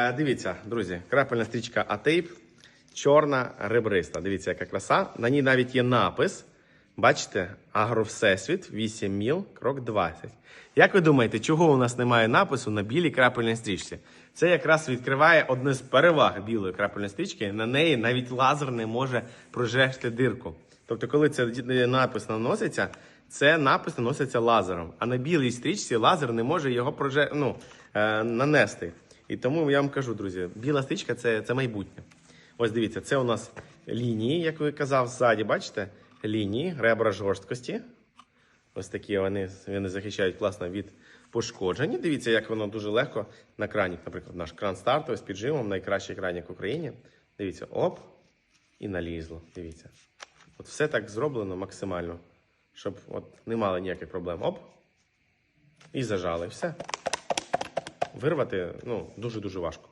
Е, Дивіться, друзі, крапельна стрічка А-тейп, чорна ребриста. Дивіться, яка краса. На ній навіть є напис. Бачите, Агровсесвіт, 8 міл, крок 20. Як ви думаєте, чого у нас немає напису на білій крапельній стрічці? Це якраз відкриває одну з переваг білої крапельної стрічки. На неї навіть лазер не може прожегти дирку. Тобто, коли цей напис наноситься, це напис наноситься лазером. А на білій стрічці лазер не може його проже... ну, е, нанести. І тому я вам кажу, друзі, біла стрічка це, це майбутнє. Ось дивіться, це у нас лінії, як ви казав, ззаді, бачите? Лінії, ребра жорсткості. Ось такі вони, вони захищають класно від пошкоджень. Дивіться, як воно дуже легко на крані. Наприклад, наш кран стартовий з піджимом, найкращий кранік в Україні. Дивіться, оп, і налізло. Дивіться. От все так зроблено максимально, щоб от не мали ніяких проблем. Оп. І зажали. Все. Вирвати ну, дуже-дуже важко.